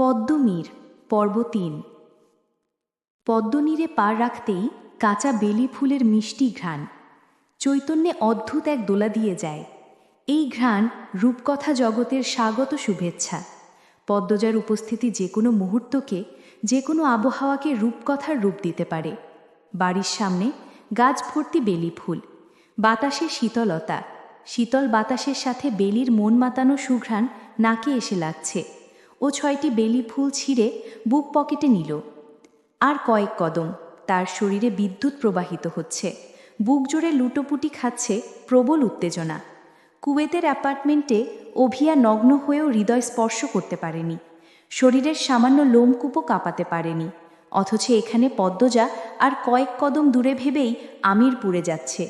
পদ্মনীর পর্ব তিন। পদ্মনীরে পা রাখতেই কাঁচা বেলি ফুলের মিষ্টি ঘ্রাণ। চৈতন্যে অদ্ভুত এক দোলা দিয়ে যায়। এই ঘ্রাণ রূপকথা জগতের স্বাগত শুভেচ্ছা। পদ্মজার উপস্থিতি যে কোনো মুহূর্তকে, যে কোনো আবহাওয়াকে রূপকথার রূপ দিতে পারে। বাড়ির সামনে গাছ ভর্তি বেলি ফুল। বাতাসে শীতলতা। শীতল বাতাসের সাথে বেলির মন মাতানো সুঘ্রাণ নাকে এসে লাগছে। ও ছয়টি বেলি ফুল ছিঁড়ে বুক পকেটে নিল। আর কয়েক কদম, তার শরীরে বিদ্যুৎ প্রবাহিত হচ্ছে। বুক জোরে লুটোপুটি খাচ্ছে প্রবল উত্তেজনা। কুয়েতের অ্যাপার্টমেন্টে অভিয়া নগ্ন হয়েও হৃদয় স্পর্শ করতে পারেনি। শরীরের সামান্য লোমকূপও কাঁপাতে পারেনি। অথচ এখানে পদ্মজা আর কয়েক কদম দূরে ভেবেই আমির পুড়ে যাচ্ছে।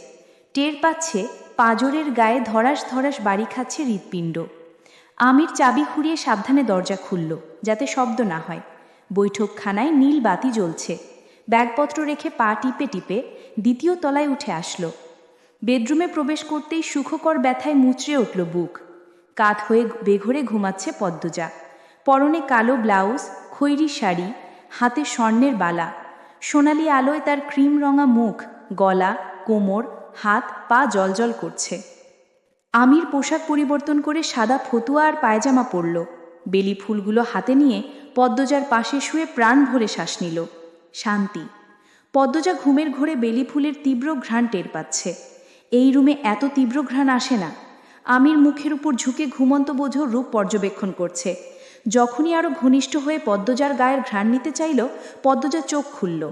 টের পাচ্ছে পাঁজরের গায়ে ধরাস ধরাস বাড়ি খাচ্ছে হৃৎপিণ্ড। আমির চাবি খুঁড়িয়ে সাবধানে দরজা খুলল, যাতে শব্দ না হয়। বৈঠকখানায় নীল বাতি জ্বলছে। ব্যাগপত্র রেখে পা টিপে টিপে দ্বিতীয় তলায় উঠে আসলো। বেডরুমে প্রবেশ করতেই সুখকর ব্যথায় মুচড়ে উঠল বুক। কাত হয়ে বেঘরে ঘুমাচ্ছে পদ্মজা। পরনে কালো ব্লাউজ, খৈরি শাড়ি, হাতে স্বর্ণের বালা। সোনালি আলোয় তার ক্রিম রঙা মুখ, গলা, কোমর, হাত, পা জলজল করছে। আমির পোশাক পরিবর্তন করে সাদা ফতুয়া আর পায়জামা পরল। বেলি ফুলগুলো হাতে নিয়ে পদ্মজার পাশে শুয়ে প্রাণ ভরে শ্বাস নিল। শান্তি। পদ্মজা ঘুমের ঘোরে বেলি ফুলের তীব্র ঘ্রাণ টের পাচ্ছে। এই রুমে এত তীব্র ঘ্রাণ আসে না। আমির মুখের উপর ঝুঁকে ঘুমন্ত বোঝো রূপ পর্যবেক্ষণ করছে। যখনই আরও ঘনিষ্ঠ হয়ে পদ্মজার গায়ের ঘ্রাণ নিতে চাইল, পদ্মজা চোখ খুলল।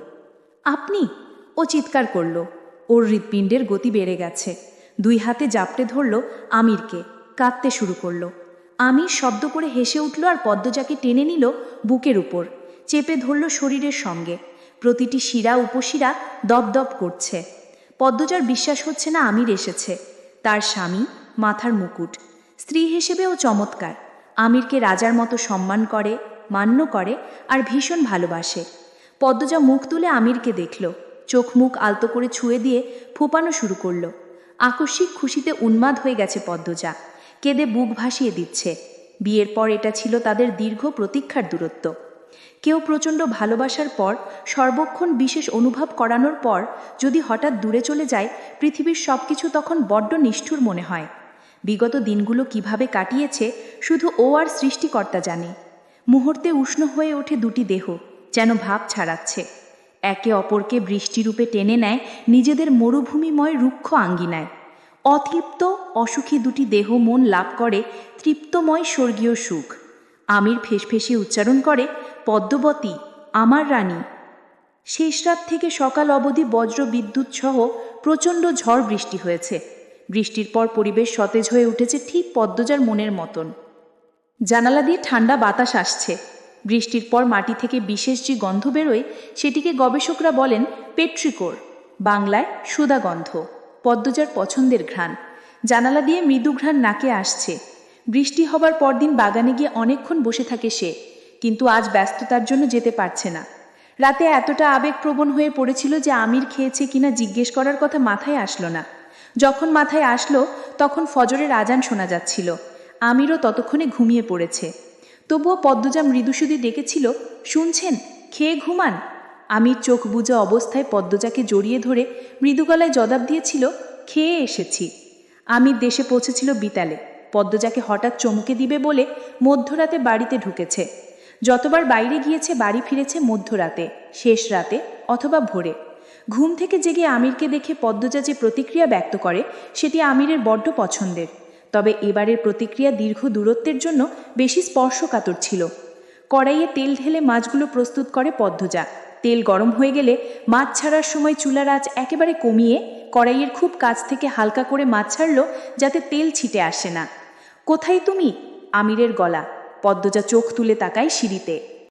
আপনি? ও চিৎকার করল। ওর হৃৎপিণ্ডের গতি বেড়ে গেছে। দুই হাতে জাপটে ধরল আমিরকে, কাঁদতে শুরু করল। আমির শব্দ করে হেসে উঠল আর পদ্মজাকে টেনে নিল বুকের উপর, চেপে ধরল শরীরের সঙ্গে। প্রতিটি শিরা উপশিরা দপদপ করছে। পদ্মজার বিশ্বাস হচ্ছে না আমির এসেছে। তার স্বামী, মাথার মুকুট। স্ত্রী হিসেবেও চমৎকার। আমিরকে রাজার মতো সম্মান করে, মান্য করে আর ভীষণ ভালোবাসে। পদ্মজা মুখ তুলে আমিরকে দেখল। চোখ মুখ আলতো করে ছুঁয়ে দিয়ে ফোপানো শুরু করল। আকস্মিক খুশিতে উন্মাদ হয়ে গেছে পদ্মজা। কেঁদে বুক ভাসিয়ে দিচ্ছে। বিয়ের পর এটা ছিল তাদের দীর্ঘ প্রতীক্ষার দূরত্ব। কেউ প্রচণ্ড ভালোবাসার পর, সর্বক্ষণ বিশেষ অনুভব করানোর পর, যদি হঠাৎ দূরে চলে যায়, পৃথিবীর সব কিছু তখন বড্ড নিষ্ঠুর মনে হয়। বিগত দিনগুলো কীভাবে কাটিয়েছে, শুধু ও আর সৃষ্টিকর্তা জানে। মুহূর্তে উষ্ণ হয়ে ওঠে দুটি দেহ, যেন ভাব ছাড়াচ্ছে। একে অপরকে বৃষ্টিরূপে টেনে নেয়, নিজেদের মরুভূমিময় রুক্ষ আঙ্গিনায়। অতৃপ্ত, অসুখী দুটি দেহ মন লাভ করে, তৃপ্তময় স্বর্গীয় সুখ। আমির ফেসফেসে উচ্চারণ করে, পদ্মবতী, আমার রানী। শেষ রাত থেকে সকাল অবধি বজ্র বিদ্যুৎ সহ প্রচণ্ড ঝড় বৃষ্টি হয়েছে। বৃষ্টির পর পরিবেশ সতেজ হয়ে উঠেছে ঠিক পদ্মজার মনের মতন। জানালা দিয়ে ঠান্ডা বাতাস আসছে। বৃষ্টির পর মাটি থেকে বিশেষ যে গন্ধ বেরোয়, সেটিকে গবেষকরা বলেন পেট্রিকোর, বাংলায় সুদা গন্ধ পদ্মজার পছন্দের ঘ্রাণ। জানালা দিয়ে মৃদু ঘ্রাণ নাকে আসছে। বৃষ্টি হবার পরদিন বাগানে গিয়ে অনেকক্ষণ বসে থাকে সে, কিন্তু আজ ব্যস্ততার জন্য যেতে পারছে না। রাতে এতটা আবেগপ্রবণ হয়ে পড়েছিল যে আমির খেয়েছে কিনা জিজ্ঞেস করার কথা মাথায় আসলো না। যখন মাথায় আসলো, তখন ফজরের আজান শোনা যাচ্ছিল। আমিরও ততক্ষণে ঘুমিয়ে পড়েছে। তবুও পদ্মজা মৃদুসুদি ডেকেছিল, শুনছেন, খেয়ে ঘুমান। আমির চোখ বুঝে অবস্থায় পদ্মজাকে জড়িয়ে ধরে মৃদুগলায় জবাব দিয়েছিল, খেয়ে এসেছি। আমির দেশে পৌঁছেছিল বিতালে। পদ্মজাকে হঠাৎ চমকে দিবে বলে মধ্যরাতে বাড়িতে ঢুকেছে। যতবার বাইরে গিয়েছে, বাড়ি ফিরেছে মধ্যরাতে, শেষ রাতে অথবা ভোরে। ঘুম থেকে জেগে আমিরকে দেখে পদ্মজা যে প্রতিক্রিয়া ব্যক্ত করে, সেটি আমিরের বড্ড পছন্দের। তবে এবারের প্রতিক্রিয়া দীর্ঘ দূরত্বের জন্য বেশি স্পর্শকাতর ছিল। কড়াইয়ে তেল ঢেলে মাছগুলো প্রস্তুত করে পদ্মজা। তেল গরম হয়ে গেলে মাছ ছাড়ার সময় চুলার আঁচ একেবারে কমিয়ে কড়াইয়ের খুব কাছ থেকে হালকা করে মাছ ছাড়ল যাতে তেল ছিটে আসে না। কোথায় তুমি? আমিরের গলা। পদ্মজা চোখ তুলে তাকায় সিঁড়িতে।